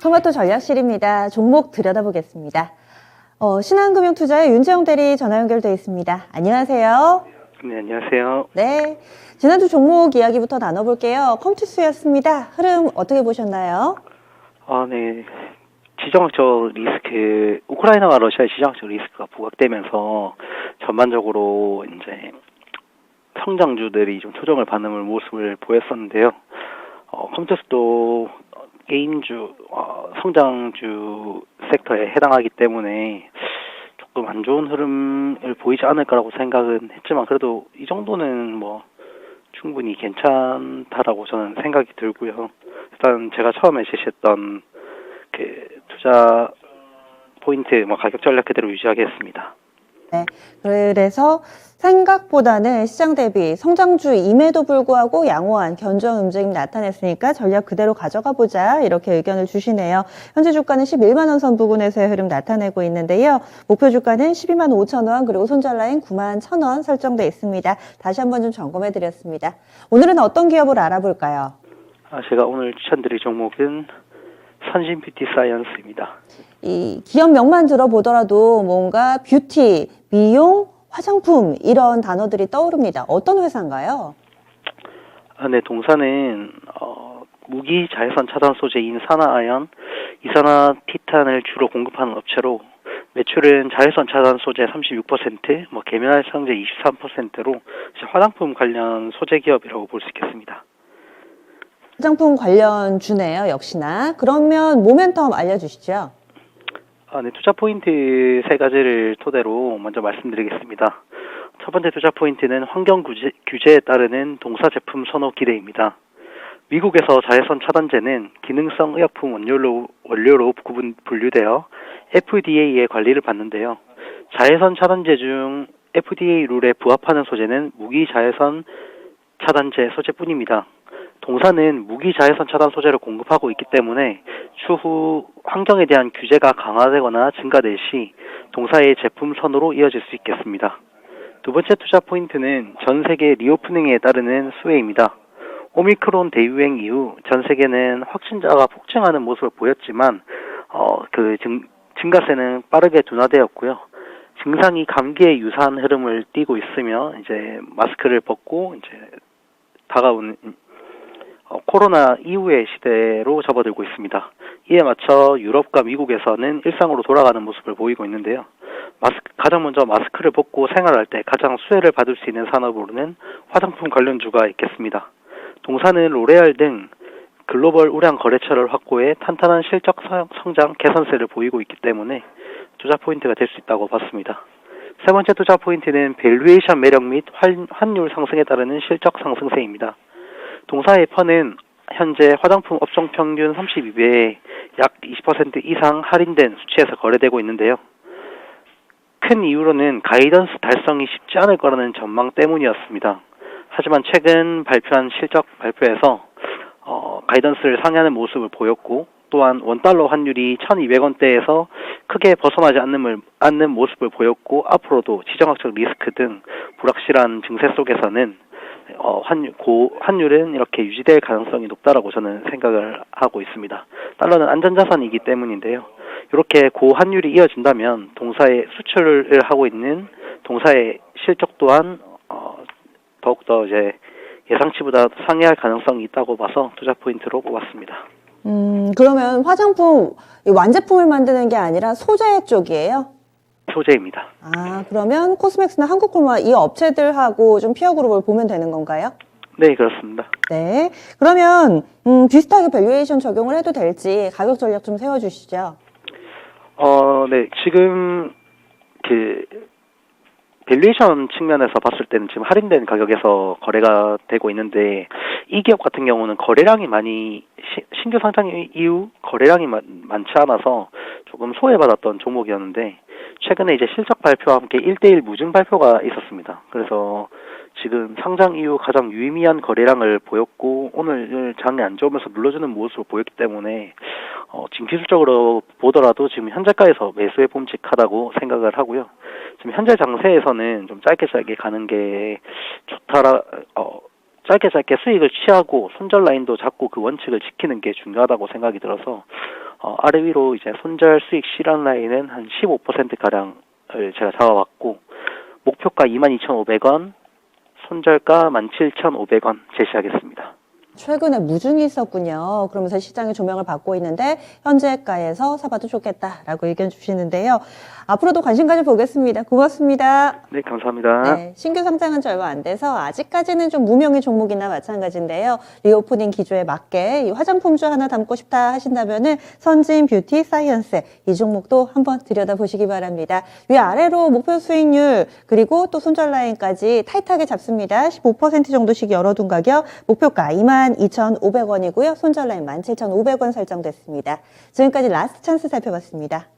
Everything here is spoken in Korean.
청와토 전략실입니다. 종목 들여다보겠습니다. 어, 신한금융투자의 윤재영 대리 전화 연결돼 있습니다. 안녕하세요. 네, 안녕하세요. 네. 지난주 종목 이야기부터 나눠볼게요. 컴투스였습니다. 흐름 어떻게 보셨나요? 아, 네. 지정학적 리스크, 우크라이나와 러시아의 지정학적 리스크가 부각되면서 전반적으로 이제 성장주들이 좀 조정을 받는 모습을 보였었는데요. 어, 컴투스도 게임주, 어, 성장주 섹터에 해당하기 때문에 조금 안 좋은 흐름을 보이지 않을까라고 생각은 했지만 그래도 이 정도는 뭐 충분히 괜찮다라고 저는 생각이 들고요. 일단 제가 처음에 제시했던 그 투자 포인트 뭐 가격 전략 그대로 유지하겠습니다. 네. 그래서 생각보다는 시장 대비 성장주임에도 불구하고 양호한 견조한 움직임 나타냈으니까 전략 그대로 가져가 보자 이렇게 의견을 주시네요. 현재 주가는 11만 원 선 부근에서의 흐름 나타내고 있는데요. 목표 주가는 12만 5천 원 그리고 손절 라인 9만 1천 원 설정돼 있습니다. 다시 한번 좀 점검해 드렸습니다. 오늘은 어떤 기업을 알아볼까요? 아, 제가 오늘 추천드릴 종목은 선신 뷰티 사이언스입니다. 이 기업명만 들어보더라도 뭔가 뷰티, 미용, 화장품 이런 단어들이 떠오릅니다. 어떤 회사인가요? 아, 네, 동사는 어, 무기 자외선 차단 소재인 산화아연, 이산화 티탄을 주로 공급하는 업체로 매출은 자외선 차단 소재 36%, 뭐 계면활 상제 23%로 화장품 관련 소재 기업이라고 볼 수 있겠습니다. 화장품 관련 주네요, 역시나. 그러면 모멘텀 알려주시죠. 아, 네, 투자 포인트 세 가지를 토대로 먼저 말씀드리겠습니다. 첫 번째 투자 포인트는 환경 규제, 규제에 따르는 동사 제품 선호 기대입니다. 미국에서 자외선 차단제는 기능성 의약품 원료로, 원료로 구분, 분류되어 FDA의 관리를 받는데요. 자외선 차단제 중 FDA 룰에 부합하는 소재는 무기 자외선 차단제 소재뿐입니다. 동사는 무기 자외선 차단 소재를 공급하고 있기 때문에 추후 환경에 대한 규제가 강화되거나 증가될 시 동사의 제품 선으로 이어질 수 있겠습니다. 두 번째 투자 포인트는 전 세계 리오프닝에 따르는 수혜입니다. 오미크론 대유행 이후 전 세계는 확진자가 폭증하는 모습을 보였지만 어, 그 증, 증가세는 빠르게 둔화되었고요. 증상이 감기에 유사한 흐름을 띠고 있으며 이제 마스크를 벗고 이제 다가오는 어, 코로나 이후의 시대로 접어들고 있습니다. 이에 맞춰 유럽과 미국에서는 일상으로 돌아가는 모습을 보이고 있는데요. 마스크, 가장 먼저 마스크를 벗고 생활할 때 가장 수혜를 받을 수 있는 산업으로는 화장품 관련주가 있겠습니다. 동사는 로레알 등 글로벌 우량 거래처를 확보해 탄탄한 실적 성장 개선세를 보이고 있기 때문에 투자 포인트가 될 수 있다고 봤습니다. 세 번째 투자 포인트는 밸류에이션 매력 및 환율 상승에 따르는 실적 상승세입니다. 동사의 펀은 현재 화장품 업종 평균 32배에 약 20% 이상 할인된 수치에서 거래되고 있는데요. 큰 이유로는 가이던스 달성이 쉽지 않을 거라는 전망 때문이었습니다. 하지만 최근 발표한 실적 발표에서 어, 가이던스를 상회하는 모습을 보였고 또한 원달러 환율이 1200원대에서 크게 벗어나지 않는, 않는 모습을 보였고 앞으로도 지정학적 리스크 등 불확실한 증세 속에서는 어, 환율, 고, 환율은 이렇게 유지될 가능성이 높다라고 저는 생각을 하고 있습니다. 달러는 안전자산이기 때문인데요. 이렇게 고환율이 이어진다면 동사의 수출을 하고 있는 동사의 실적 또한 어, 더욱더 이제 예상치보다 상회할 가능성이 있다고 봐서 투자 포인트로 뽑았습니다. 음, 그러면 화장품 완제품을 만드는 게 아니라 소재 쪽이에요? 소재입니다. 아, 그러면 코스맥스나 한국콜마 이 업체들하고 좀 피어 그룹을 보면 되는 건가요? 네, 그렇습니다. 네. 그러면 음, 비슷하게 밸류에이션 적용을 해도 될지 가격 전략 좀 세워 주시죠. 어, 네. 지금 그 밸류에이션 측면에서 봤을 때는 지금 할인된 가격에서 거래가 되고 있는데 이 기업 같은 경우는 거래량이 많이 시, 신규 상장 이후 거래량이 마, 많지 않아서 조금 소외받았던 종목이었는데 최근에 이제 실적 발표와 함께 1대1 무증 발표가 있었습니다. 그래서 지금 상장 이후 가장 유의미한 거래량을 보였고 오늘 장이 안 좋으면서 눌러주는 모습을 보였기 때문에 어, 지금 기술적으로 보더라도 지금 현재가에서 매수에 봄직하다고 생각을 하고요. 지금 현재 장세에서는 좀 짧게 짧게 가는 게 좋다라 어, 짧게 짧게 수익을 취하고 손절 라인도 잡고 그 원칙을 지키는 게 중요하다고 생각이 들어서 어, 아래 위로 이제 손절 수익 실현 라인은 한 15%가량을 제가 잡아봤고, 목표가 22,500원, 손절가 17,500원 제시하겠습니다. 최근에 무중이 있었군요. 그러면서 시장의 조명을 받고 있는데 현재가에서 사봐도 좋겠다라고 의견 주시는데요. 앞으로도 관심 가져 보겠습니다. 고맙습니다. 네, 감사합니다. 네, 신규 상장한 지 얼마 안 돼서 아직까지는 좀 무명의 종목이나 마찬가지인데요. 리오프닝 기조에 맞게 이 화장품주 하나 담고 싶다 하신다면은 선진 뷰티 사이언스 이 종목도 한번 들여다보시기 바랍니다. 위아래로 목표 수익률 그리고 또 손절 라인까지 타이트하게 잡습니다. 15% 정도씩 열어둔 가격 목표가 22,500원이고요. 손절 라인 17,500원 설정됐습니다. 지금까지 라스트 찬스 살펴봤습니다.